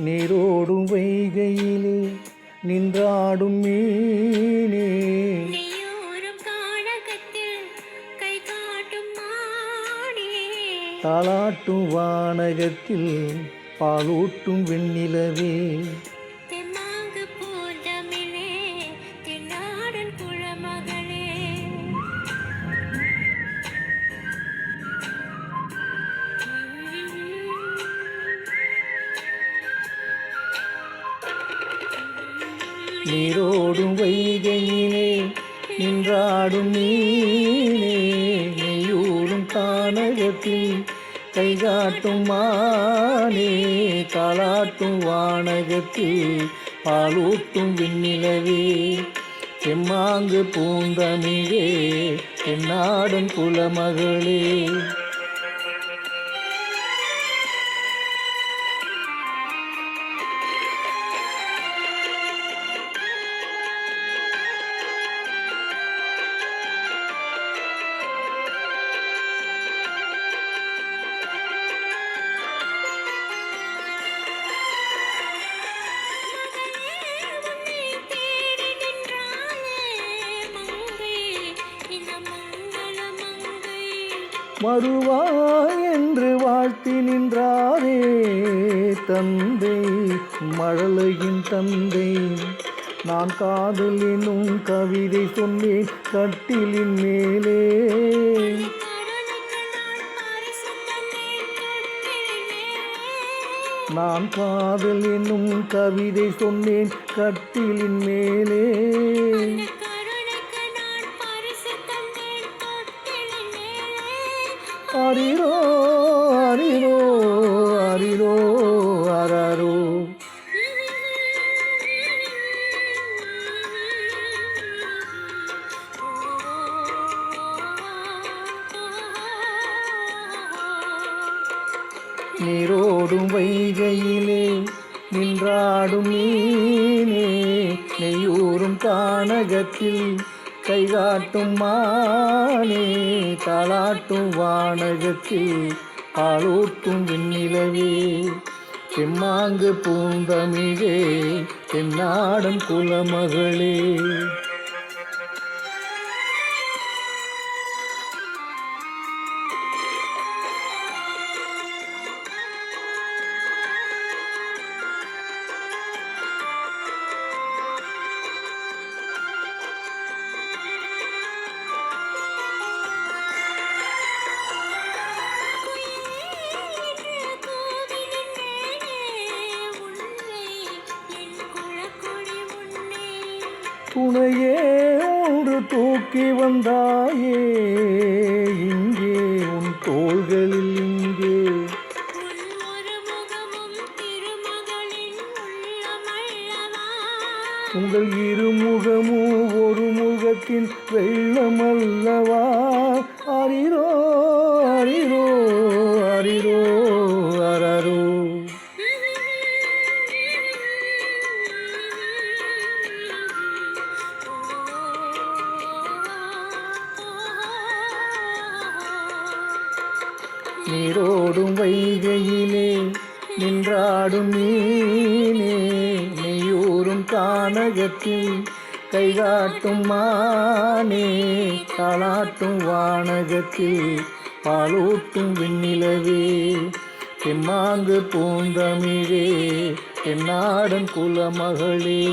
நீரோடும் வைகையிலே நின்றாடும் மீனே. தாளாட்டும் வானகத்தில் பாலூட்டும் வெண்ணிலவே. நீரோடும் வைகையினே நின்றாடும் மீனே நெய்யூரும் கானகத்தில் கைகாட்டும் மானே காலாட்டும் வானகத்தில் பாலூட்டும் விண்ணிலவே. செம்மாங்கு பூந்தமிழே என்னாடும் குலமகளே. வருவாய் என்று வாழ்த்தி நின்றாரே தந்தை மழலையின் தந்தை. நான் காதல் என்னும் கவிதை சொன்னேன் கட்டிலின் மேலே. நான் பரிசு நான் காதல் என்னும் கவிதை சொன்னேன் கட்டிலின் மேலே. அரிரோ அரிரோ அரிரோ அரரோ. நீரோடும் வைகையிலே நின்றாடும் நீனே நெய்யூரும் கானகத்தில் கைகாட்டும் மானே தாளாட்டும் வானகத்தில் பாலூட்டும் விண்ணிலவே. செம்மாங்கு பூந்தமிழே தென்னாடும் குலமகளே. துணையே ஒன்று தூக்கி வந்தாயே இங்கே உன் தோள்களில் இங்கே. உங்கள் இருமுகமும் ஒரு முகத்தின் வெள்ளமல்லவா? அரிரோ அரிரோ. நீரோடும் வைகையிலே நின்றாடும் மீனே நெய்யூரும் கானகத்தில் கைகாட்டும் மானே தாளாட்டும் வானகத்தில் பாலூட்டும் விண்ணிலவே. தெம்மாங்கு பூந்தமிழே தென்னாடன் குலமகளே.